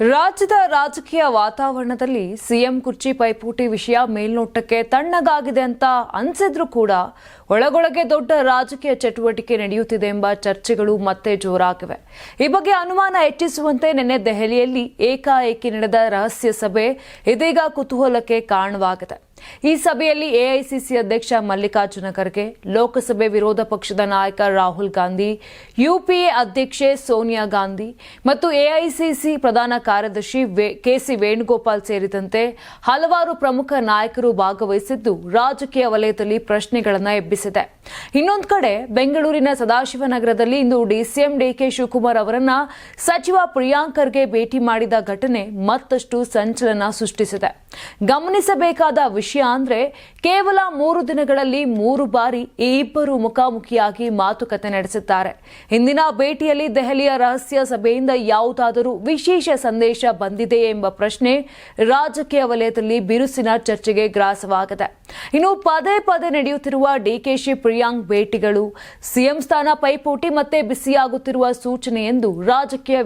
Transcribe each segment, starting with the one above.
ರಾಜ್ಯದ ರಾಜಕೀಯ ವಾತಾವರಣದಲ್ಲಿ ಸಿಎಂ ಕುರ್ಚಿ ಪೈಪೋಟಿ ವಿಷಯ ಮೇಲ್ನೋಟಕ್ಕೆ ತಣ್ಣಗಾಗಿದೆ ಅಂತ ಅನ್ಸಿದ್ರು ಕೂಡ ಒಳಗೊಳಗೆ ದೊಡ್ಡ ರಾಜಕೀಯ ಚಟುವಟಿಕೆ ನಡೆಯುತ್ತಿದೆ ಎಂಬ ಚರ್ಚೆಗಳು ಮತ್ತೆ ಜೋರಾಗಿವೆ. ಈ ಬಗ್ಗೆ ಅನುಮಾನ ಹೆಚ್ಚಿಸುವಂತೆ ನಿನ್ನೆ ದೆಹಲಿಯಲ್ಲಿ ಏಕಾಏಕಿ ನಡೆದ ರಹಸ್ಯ ಸಭೆ ಇದೀಗ ಕುತೂಹಲಕ್ಕೆ ಕಾರಣವಾಗಿದೆ. ಈ ಸಭೆಯಲ್ಲಿ ಎಐಸಿಸಿ ಅಧ್ಯಕ್ಷ ಮಲ್ಲಿಕಾರ್ಜುನ ಖರ್ಗೆ, ಲೋಕಸಭೆ ವಿರೋಧ ಪಕ್ಷದ ನಾಯಕ ರಾಹುಲ್ ಗಾಂಧಿ, ಯುಪಿಎ ಅಧ್ಯಕ್ಷೆ ಸೋನಿಯಾ ಗಾಂಧಿ ಮತ್ತು ಎಐಸಿಸಿ ಪ್ರಧಾನ ಕಾರ್ಯದರ್ಶಿ ಕೆಸಿ ವೇಣುಗೋಪಾಲ್ ಸೇರಿದಂತೆ ಹಲವಾರು ಪ್ರಮುಖ ನಾಯಕರು ಭಾಗವಹಿಸಿದ್ದು ರಾಜಕೀಯ ವಲಯದಲ್ಲಿ ಪ್ರಶ್ನೆಗಳನ್ನು ಎಬ್ಬಿಸಿದೆ. ಇನ್ನೊಂದು ಕಡೆ, ಬೆಂಗಳೂರಿನ ಸದಾಶಿವನಗರದಲ್ಲಿ ಇಂದು ಡಿಸಿಎಂ ಡಿಕೆ ಶಿವಕುಮಾರ್ ಅವರನ್ನ ಸಚಿವ ಪ್ರಿಯಾಂಕರ್ಗೆ ಭೇಟಿ ಮಾಡಿದ ಘಟನೆ ಮತ್ತಷ್ಟು ಸಂಚಲನ ಸೃಷ್ಟಿಸಿದೆ. ಗಮನಿಸಬೇಕಾದ ವಿಷಯ ಅಂದ್ರೆ, ಕೇವಲ ಮೂರು ದಿನಗಳಲ್ಲಿ ಮೂರು ಬಾರಿ ಈ ಇಬ್ಬರು ಮುಖಾಮುಖಿಯಾಗಿ ಮಾತುಕತೆ ನಡೆಸಿದ್ದಾರೆ ಹಿಂದಿನ ಭೇಟಿಯಲ್ಲಿ ದೆಹಲಿಯ ರಹಸ್ಯ ಸಭೆಯಿಂದ ಯಾವುದಾದರೂ ವಿಶೇಷ ಸಂದೇಶ ಬಂದಿದೆಯೇ ಎಂಬ ಪ್ರಶ್ನೆ ರಾಜಕೀಯ ವಲಯದಲ್ಲಿ ಬಿರುಸಿನ ಚರ್ಚೆಗೆ ಗ್ರಾಸವಾಗಿದೆ. ಇನ್ನು ಪದೇ ಪದೇ ನಡೆಯುತ್ತಿರುವ ಡಿಕೆಶಿ ಪ್ರಿಯಾಂಕ್ ಭೇಟಿಗಳು. ಸಿಎಂ ಸ್ಥಾನ ಪೈಪೋಟಿ ಮತ್ತೆ ಬಿಸಿಯಾಗುತ್ತಿರುವ ಸೂಚನೆ ಎಂದು ರಾಜಕೀಯ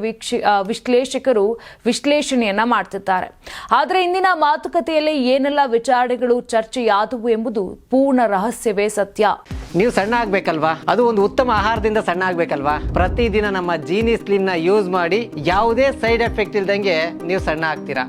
ವಿಶ್ಲೇಷಕರು ವಿಶ್ಲೇಷಣೆಯನ್ನ ಮಾಡುತ್ತಿದ್ದಾರೆ ಆದರೆ ಇಂದಿನ ಮಾತುಕತೆಯಲ್ಲಿ ಏನೆಲ್ಲ ವಿಚಾರಣೆಗಳು ಚರ್ಚೆಯಾದವು ಎಂಬುದು ಪೂರ್ಣ ರಹಸ್ಯವೇ ಸತ್ಯ. ನೀವು ಸಣ್ಣ ಆಗ್ಬೇಕಲ್ವಾ? ಅದು ಒಂದು ಉತ್ತಮ ಆಹಾರದಿಂದ ಸಣ್ಣ ಆಗ್ಬೇಕಲ್ವಾ? ಪ್ರತಿದಿನ ನಮ್ಮ ಜೀನಿ ಸ್ಲಿಮ್ನ ಯೂಸ್ ಮಾಡಿ ಯಾವುದೇ ಸೈಡ್ ಎಫೆಕ್ಟ್ ಇಲ್ದಂಗೆ ನೀವು ಸಣ್ಣ ಆಗ್ತೀರಾ?